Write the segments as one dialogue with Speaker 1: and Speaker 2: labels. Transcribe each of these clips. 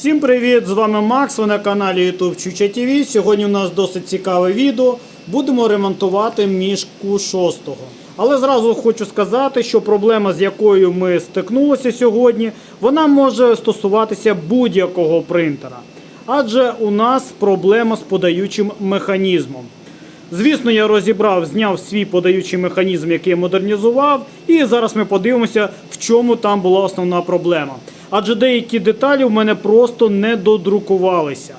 Speaker 1: Всім привіт! З вами Макс. Ви на каналі YouTube Чуча ТВ. Сьогодні у нас досить цікаве відео. Будемо ремонтувати мішку шостого. Але зразу хочу сказати, що проблема, з якою ми стикнулися сьогодні, вона може стосуватися будь-якого принтера. Адже у нас проблема з подаючим механізмом. Звісно, я розібрав, зняв свій подаючий механізм, який я модернізував, і зараз ми подивимося, в чому там була основна проблема. Адже деякі деталі в мене просто не додрукувалися.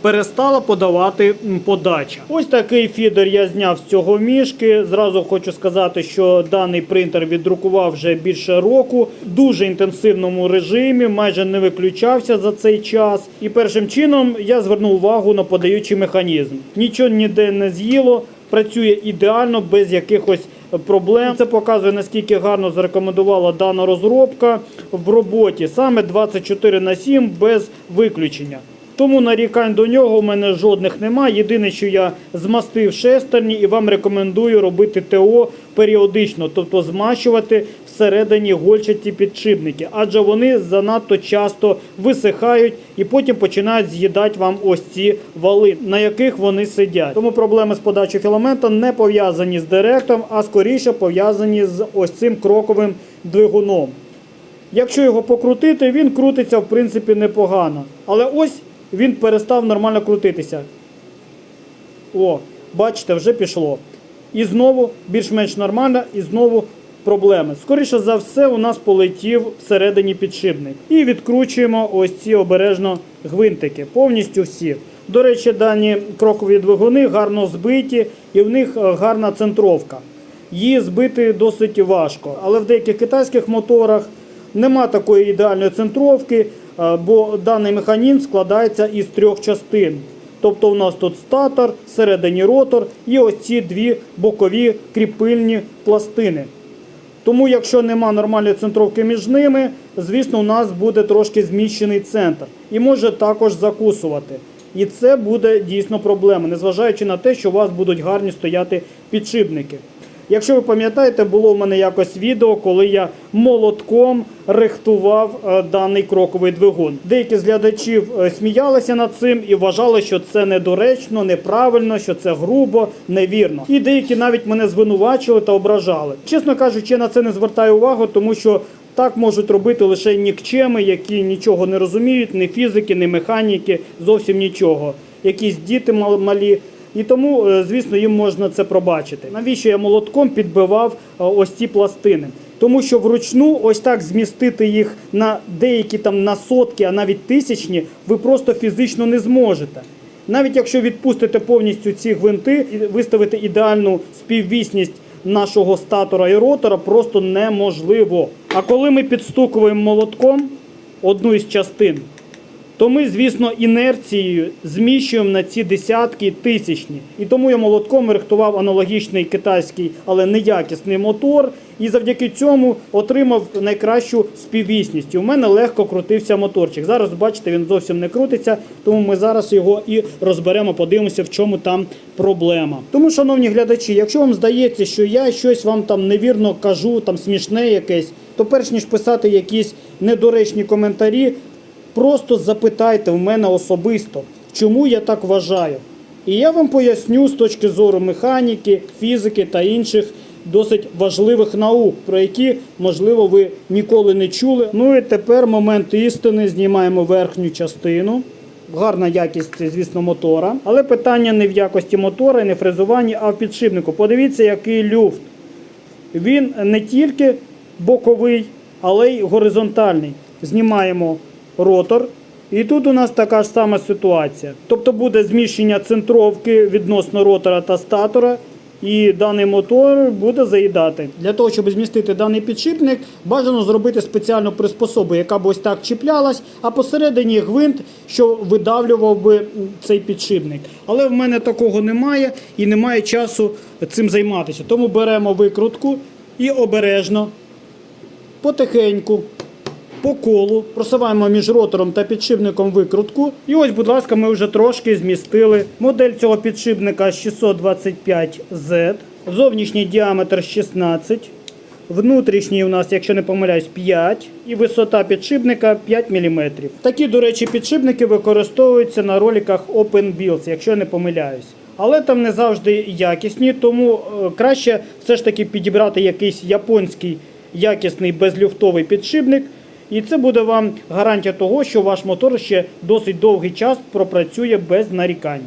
Speaker 1: Перестала подавати подача. Ось такий фідер я зняв з цього мішки. Зразу хочу сказати, що даний принтер віддрукував вже більше року в дуже інтенсивному режимі, майже не виключався за цей час. І першим чином я звернув увагу на подаючий механізм. Нічого ніде не з'їло, працює ідеально, без якихось проблем. Це показує наскільки гарно зарекомендувала дана розробка в роботі. Саме 24 на 7 без виключення. Тому нарікань до нього у мене жодних немає. Єдине, що я змастив шестерні і вам рекомендую робити ТО періодично, тобто змащувати всередині гольчаті підшипники, адже вони занадто часто висихають і потім починають з'їдати вам ось ці вали, на яких вони сидять. Тому проблеми з подачою філамента не пов'язані з директом, а скоріше пов'язані з ось цим кроковим двигуном. Якщо його покрутити, він крутиться в принципі непогано. Але ось він перестав нормально крутитися. О, бачите, вже пішло. І знову більш-менш нормально, і знову проблеми. Скоріше за все, у нас полетів всередині підшипник. І відкручуємо ось ці обережно гвинтики, повністю всі. До речі, дані крокові двигуни гарно збиті, і в них е, гарна центровка. Її збити досить важко, але в деяких китайських моторах нема такої ідеальної центровки, е, бо даний механізм складається із трьох частин. Тобто у нас тут статор, всередині ротор і ось ці дві бокові кріпильні пластини. Тому, якщо нема нормальної центровки між ними, звісно, у нас буде трошки зміщений центр і може також закусувати. І це буде дійсно проблема, незважаючи на те, що у вас будуть гарні стояти підшипники. Якщо ви пам'ятаєте, було в мене якось відео, коли я молотком рихтував е, даний кроковий двигун. Деякі з глядачів е, сміялися над цим і вважали, що це недоречно, неправильно, що це грубо, невірно. І деякі навіть мене звинувачували та ображали. Чесно кажучи, я на це не звертаю увагу, тому що. Так можуть робити лише нікчеми, які нічого не розуміють, ні фізики, ні механіки, зовсім нічого. Якісь діти мал- малі. І тому, е, звісно, їм можна це пробачити. Навіщо я молотком підбивав е, ось ці пластини? Тому що вручну ось так змістити їх на деякі там на сотки, а навіть тисячні, ви просто фізично не зможете. Навіть якщо відпустите повністю ці гвинти і виставити ідеальну співвісність нашого статора і ротора, просто неможливо. А коли ми підстукуємо молотком одну із частин, то ми, звісно, інерцією зміщуємо на ці десятки тисячні. І тому я молотком рихтував аналогічний китайський, але неякісний мотор. І завдяки цьому отримав найкращу співвісність. У мене легко крутився моторчик. Зараз, бачите, він зовсім не крутиться, тому ми зараз його і розберемо, подивимося, в чому там проблема. Тому, шановні глядачі, якщо вам здається, що я щось вам там невірно кажу, там смішне якесь, то перш ніж писати якісь недоречні коментарі, Просто запитайте в мене особисто, чому я так вважаю. І я вам поясню з точки зору механіки, фізики та інших досить важливих наук, про які, можливо, ви ніколи не чули. Ну і тепер момент істини знімаємо верхню частину. Гарна якість, звісно, мотора. Але питання не в якості мотора, не в фрезуванні, а в підшипнику. Подивіться, який люфт. Він не тільки боковий, але й горизонтальний. Знімаємо ротор. І тут у нас така ж сама ситуація. Тобто буде зміщення центровки відносно ротора та статора, і даний мотор буде заїдати. Для того, щоб змістити даний підшипник, бажано зробити спеціальну приспособу, яка б ось так чіплялась, а посередині гвинт, що видавлював би цей підшипник. Але в мене такого немає і немає часу цим займатися. Тому беремо викрутку і обережно, потихеньку по колу, просуваємо між ротором та підшипником викрутку. І ось, будь ласка, ми вже трошки змістили. Модель цього підшипника 625Z, зовнішній діаметр 16, Внутрішній у нас, якщо не помиляюсь, 5 і висота підшипника 5 мм. Такі, до речі, підшипники використовуються на роликах Open Builds, якщо не помиляюсь. Але там не завжди якісні, тому е, краще все ж таки підібрати якийсь японський якісний безлюфтовий підшипник. І це буде вам гарантія того, що ваш мотор ще досить довгий час пропрацює без нарікань.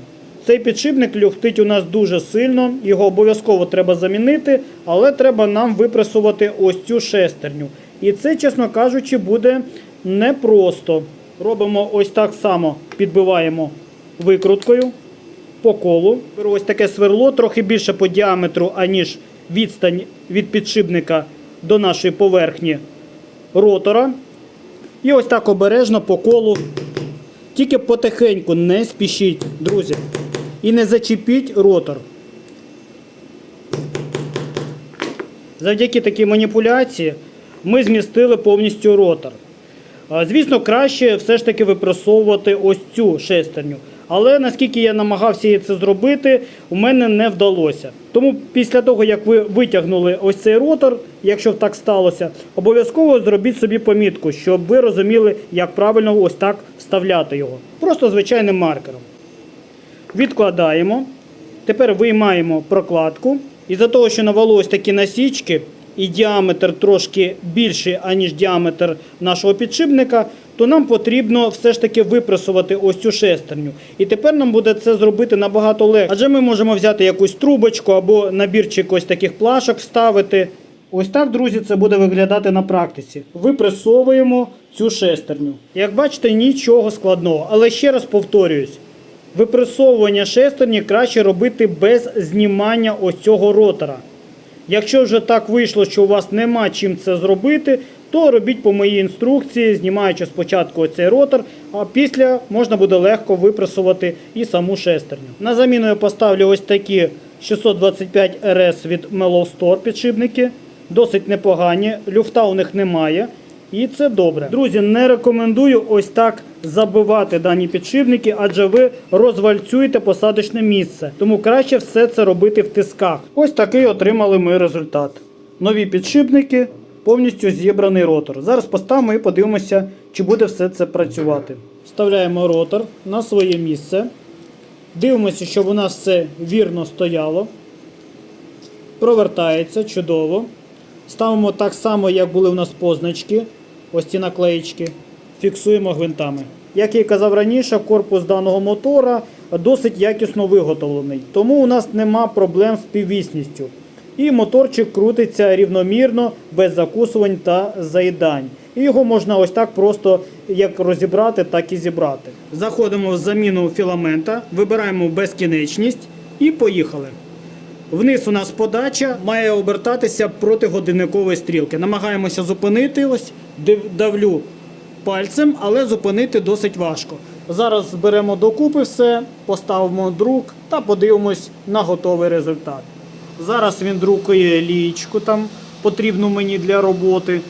Speaker 1: Цей підшипник люфтить у нас дуже сильно, його обов'язково треба замінити, але треба нам випресувати ось цю шестерню. І це, чесно кажучи, буде непросто. Робимо ось так само, підбиваємо викруткою по колу. Беру ось таке сверло, трохи більше по діаметру, аніж відстань від підшипника до нашої поверхні ротора. І ось так обережно по колу. Тільки потихеньку не спішіть, друзі. І не зачепіть ротор. Завдяки такій маніпуляції ми змістили повністю ротор. Звісно, краще все ж таки випресовувати ось цю шестерню. Але наскільки я намагався це зробити, у мене не вдалося. Тому після того, як ви витягнули ось цей ротор, якщо так сталося, обов'язково зробіть собі помітку, щоб ви розуміли, як правильно ось так вставляти його. Просто звичайним маркером. Відкладаємо. Тепер виймаємо прокладку. Із-за того, що на валу ось такі насічки і діаметр трошки більший, аніж діаметр нашого підшипника, то нам потрібно все ж таки випресувати ось цю шестерню. І тепер нам буде це зробити набагато легше. Адже ми можемо взяти якусь трубочку або набірчик ось таких плашок вставити. Ось так, друзі, це буде виглядати на практиці. Випресовуємо цю шестерню. Як бачите, нічого складного. Але ще раз повторююсь. Випресовування шестерні краще робити без знімання ось цього ротора. Якщо вже так вийшло, що у вас нема чим це зробити, то робіть по моїй інструкції, знімаючи спочатку цей ротор, а після можна буде легко випресувати і саму шестерню. На заміну я поставлю ось такі 625 RS від Mellow Store підшипники. Досить непогані, люфта у них немає. І це добре. Друзі, не рекомендую ось так забивати дані підшипники, адже ви розвальцюєте посадочне місце. Тому краще все це робити в тисках. Ось такий отримали ми результат. Нові підшипники, повністю зібраний ротор. Зараз поставимо і подивимося, чи буде все це працювати. Вставляємо ротор на своє місце. Дивимося, щоб у нас все вірно стояло. Провертається чудово. Ставимо так само, як були у нас позначки. Ось ці наклеїчки. Фіксуємо гвинтами. Як я і казав раніше, корпус даного мотора досить якісно виготовлений, тому у нас нема проблем з підвісністю. І моторчик крутиться рівномірно, без закусувань та заїдань. І його можна ось так просто як розібрати, так і зібрати. Заходимо в заміну філамента, вибираємо безкінечність і поїхали. Вниз у нас подача має обертатися проти годинникової стрілки. Намагаємося зупинити, ось давлю пальцем, але зупинити досить важко. Зараз зберемо докупи все, поставимо друк та подивимось на готовий результат. Зараз він друкує лієчку там потрібну мені для роботи.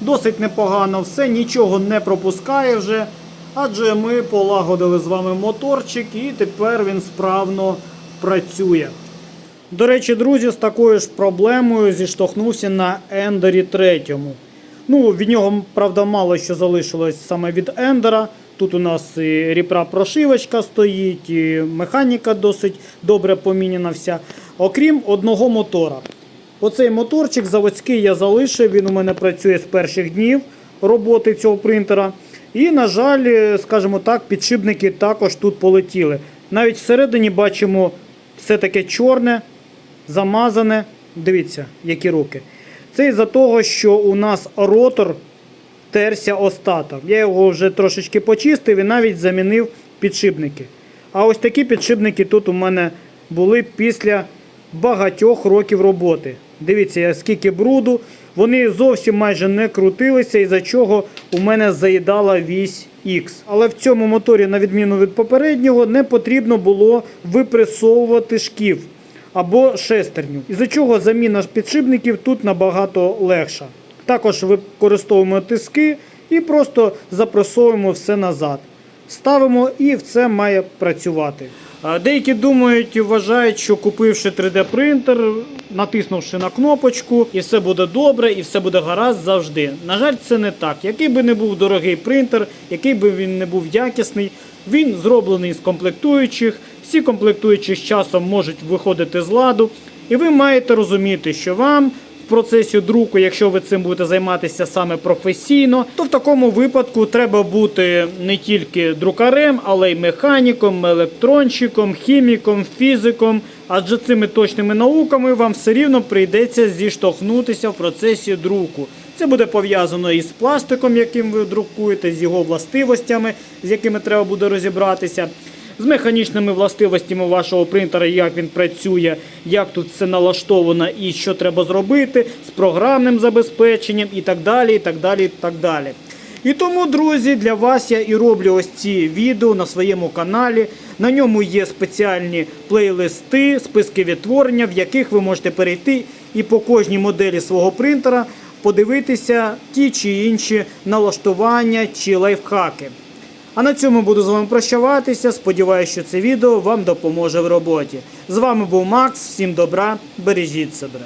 Speaker 1: Досить непогано все, нічого не пропускає вже. Адже ми полагодили з вами моторчик і тепер він справно працює. До речі, друзі, з такою ж проблемою зіштовхнувся на Ендері 3. Ну, від нього, правда, мало що залишилось саме від Ендера. Тут у нас і ріпра прошивочка стоїть, і механіка досить добре поміняна вся. Окрім одного мотора. Оцей моторчик заводський я залишив, він у мене працює з перших днів роботи цього принтера. І, на жаль, скажімо так, підшипники також тут полетіли. Навіть всередині бачимо все таке чорне, замазане. Дивіться, які руки. Це із-за того, що у нас ротор терся остаток. Я його вже трошечки почистив і навіть замінив підшипники. А ось такі підшипники тут у мене були після багатьох років роботи. Дивіться, скільки бруду. Вони зовсім майже не крутилися, із-за чого у мене заїдала вісь X. Але в цьому моторі, на відміну від попереднього, не потрібно було випресовувати шків або шестерню. Із-за чого заміна підшипників тут набагато легша. Також використовуємо тиски і просто запресовуємо все назад. Ставимо і все має працювати. Деякі думають і вважають, що купивши 3D принтер, натиснувши на кнопочку, і все буде добре, і все буде гаразд завжди. На жаль, це не так. Який би не був дорогий принтер, який би він не був якісний, він зроблений з комплектуючих. Всі комплектуючі з часом можуть виходити з ладу. І ви маєте розуміти, що вам в процесі друку, якщо ви цим будете займатися саме професійно, то в такому випадку треба бути не тільки друкарем, але й механіком, електронщиком, хіміком, фізиком. Адже цими точними науками вам все рівно прийдеться зіштовхнутися в процесі друку. Це буде пов'язано із пластиком, яким ви друкуєте, з його властивостями, з якими треба буде розібратися з механічними властивостями вашого принтера, як він працює, як тут все налаштовано і що треба зробити, з програмним забезпеченням і так далі. І так далі, і так далі. І тому, друзі, для вас я і роблю ось ці відео на своєму каналі. На ньому є спеціальні плейлисти, списки відтворення, в яких ви можете перейти і по кожній моделі свого принтера подивитися ті чи інші налаштування чи лайфхаки. А на цьому буду з вами прощаватися. Сподіваюся, що це відео вам допоможе в роботі. З вами був Макс. Всім добра, бережіть себе.